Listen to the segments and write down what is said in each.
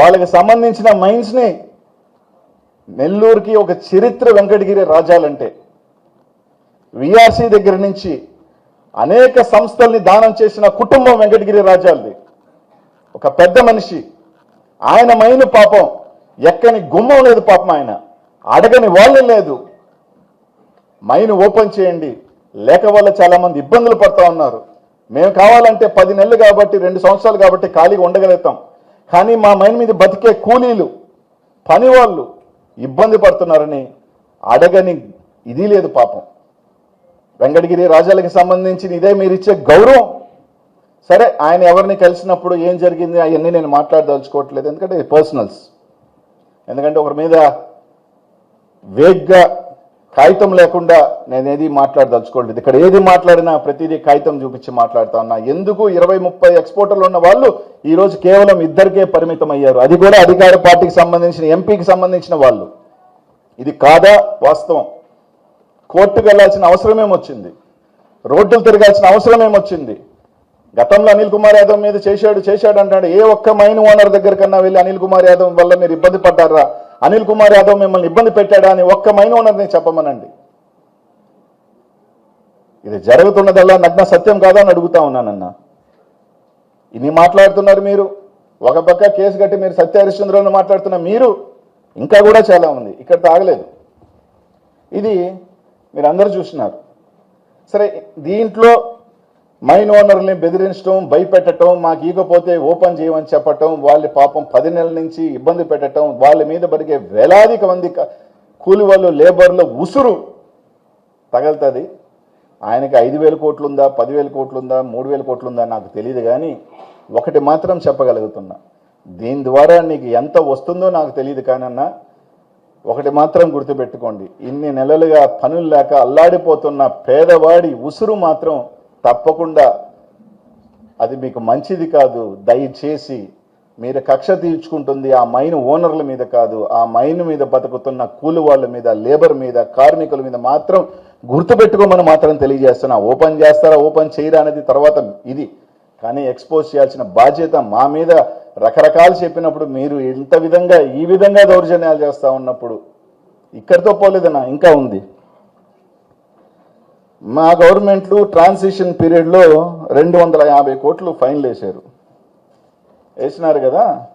వాళ్ళకి సంబంధించిన మైన్స్ని నెల్లూరుకి ఒక చరిత్ర వెంకటగిరి రాజాలంటే విఆర్సీ దగ్గర నుంచి అనేక సంస్థల్ని దానం చేసిన కుటుంబం వెంకటగిరి రాజాలది. ఒక పెద్ద మనిషి. ఆయన మైను పాపం. ఎక్కని గుమ్మం లేదు పాపం ఆయన. అడగని వాళ్ళు లేదు. మైను ఓపెన్ చేయండి. లేక వల్ల చాలా మంది ఇబ్బందులు పడతా ఉన్నారు. మేము కావాలంటే పది నెలలు కాబట్టి రెండు సంవత్సరాలు కాబట్టి ఖాళీగా ఉండగలుగుతాం. కానీ మా మైన్ మీద బతికే కూలీలు పని వాళ్ళు ఇబ్బంది పడుతున్నారని అడగని ఇది లేదు పాపం. వెంకటగిరి రాజాలకి సంబంధించిన ఇదే మీరు ఇచ్చే గౌరవం. సరే ఆయన ఎవరిని కలిసినప్పుడు ఏం జరిగింది అవన్నీ నేను మాట్లాడదలుచుకోవట్లేదు ఎందుకంటే పర్సనల్స్ ఎందుకంటే ఒకరి మీద వేగ్గా కాగితం లేకుండా నేను ఏది మాట్లాడదలుచుకోలేదు. ఇక్కడ ఏది మాట్లాడినా ప్రతిదీ కాగితం చూపించి మాట్లాడుతా ఉన్నా. ఎందుకు ఇరవై ముప్పై ఎక్స్పోర్టర్లు ఉన్న వాళ్ళు ఈ రోజు కేవలం ఇద్దరికే పరిమితం అయ్యారు? అది కూడా అధికార పార్టీకి సంబంధించిన ఎంపీకి సంబంధించిన వాళ్ళు. ఇది కాదా? వాస్తవం. కోర్టుకు వెళ్ళాల్సిన అవసరం ఏమొచ్చింది రోడ్డులు తిరగాల్సిన అవసరం ఏమొచ్చింది గతంలో అనిల్ కుమార్ యాదవ్ మీద చేశాడు చేశాడు అంటాడు. ఏ ఒక్క మైన్ ఓనర్ దగ్గర కన్నా వెళ్ళి అనిల్ కుమార్ యాదవ్ వల్ల మీరు ఇబ్బంది పడ్డారా? అనిల్ కుమార్ యాదవ్ మిమ్మల్ని ఇబ్బంది పెట్టాడా అని ఒక్క మైన్ ఓనర్ని చెప్పమనండి. ఇది జరుగుతున్నదల్లా నగ్న సత్యం కాదా అని అడుగుతా ఉన్నానన్న. ఇన్ని మాట్లాడుతున్నారు మీరు. ఒక పక్క కేసు కట్టి మీరు సత్య హరిశ్చంద్రని మాట్లాడుతున్న మీరు ఇంకా కూడా చాలా ఉంది. ఇక్కడ తాగలేదు ఇది మీరు అందరూ చూసినారు సరే దీంట్లో మైన్ ఓనర్ని బెదిరించడం భయపెట్టడం మాకు ఈకపోతే ఓపెన్ చేయమని చెప్పటం వాళ్ళ పాపం పది నెలల నుంచి ఇబ్బంది పెట్టడం వాళ్ళ మీద బతికే వేలాదిక మంది కూలి వాళ్ళు లేబర్లో ఉసురు తగలుతుంది. ఆయనకి ఐదు వేల కోట్లు ఉందా పదివేల కోట్లు ఉందా మూడు వేల కోట్లు ఉందా నాకు తెలియదు కానీ ఒకటి మాత్రం చెప్పగలుగుతున్నా. దీని ద్వారా నీకు ఎంత వస్తుందో నాకు తెలియదు కానన్నా ఒకటి మాత్రం గుర్తుపెట్టుకోండి. ఇన్ని నెలలుగా పనులు లేక అల్లాడిపోతున్న పేదవాడి ఉసురు మాత్రం తప్పకుండా అది మీకు మంచిది కాదు. దయచేసి మీరు కక్ష తీర్చుకుంటుంది ఆ మైన్ ఓనర్ల మీద కాదు. ఆ మైన్ మీద బతుకుతున్న కూలి వాళ్ళ మీద లేబర్ మీద కార్మికుల మీద మాత్రం గుర్తుపెట్టుకోమని మాత్రం తెలియజేస్తున్నా. ఓపెన్ చేస్తారా ఓపెన్ చేయరా అనేది తర్వాత ఇది. కానీ ఎక్స్పోజ్ చేయాల్సిన బాధ్యత మా మీద రకరకాలు చెప్పినప్పుడు మీరు ఇంత విధంగా ఈ విధంగా దౌర్జన్యాలు చేస్తూ ఉన్నప్పుడు ఇక్కడితో పోలేదన్నా ఇంకా ఉంది. మా గవర్నమెంట్లు ట్రాన్సిషన్ పీరియడ్లో రెండు వందల యాభై కోట్లు ఫైన్లు వేశారు. వేసినారు కదా?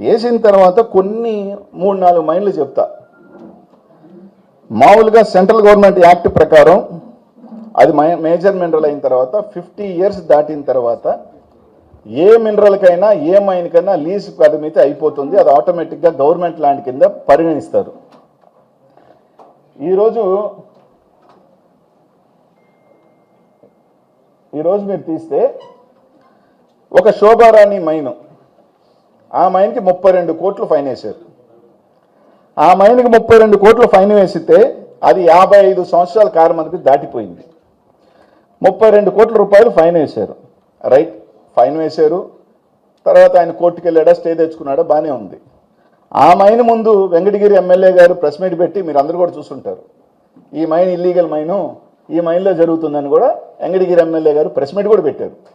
వేసిన తర్వాత కొన్ని మూడు నాలుగు మైన్లు చెప్తా. మామూలుగా సెంట్రల్ గవర్నమెంట్ యాక్ట్ ప్రకారం అది మై- మేజర్ మినరల్ అయిన తర్వాత ఫిఫ్టీ ఇయర్స్ దాటిన తర్వాత ఏ మినరల్కైనా ఏ మైన్కైనా లీజ్ పరిమితి అయిపోతుంది. అది ఆటోమేటిక్గా గవర్నమెంట్ ల్యాండ్ కింద పరిగణిస్తారు. ఈరోజు ఈరోజు మీరు తీస్తే ఒక శోభారాణి మైను. ఆ మైన్కి ముప్పై రెండు కోట్లు ఫైన్ వేశారు. ఆ మైన్కి ముప్పై రెండు కోట్లు ఫైన్ వేసితే అది యాభై ఐదు సంవత్సరాల కారమందికి దాటిపోయింది. ముప్పై రెండు కోట్ల రూపాయలు ఫైన్ వేశారు. రైట్ ఫైన్ వేశారు. తర్వాత ఆయన కోర్టుకు వెళ్ళాడా స్టే తెచ్చుకున్నాడా బాగానే ఉంది. ఆ మైన్ ముందు Venkatagiri MLA garu press meet పెట్టి మీరు అందరూ కూడా చూస్తుంటారు ఈ మైన్ ఇల్లీగల్ మైను ఈ మైండ్లో జరుగుతుందని కూడా వెంకటగిరి ఎమ్మెల్యే గారు ప్రెస్ మీట్ కూడా పెట్టారు.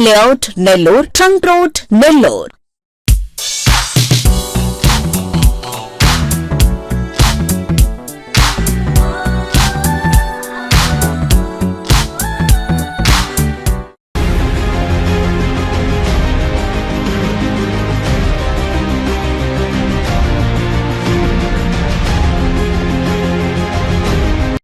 layout Nellore trunk road Nellore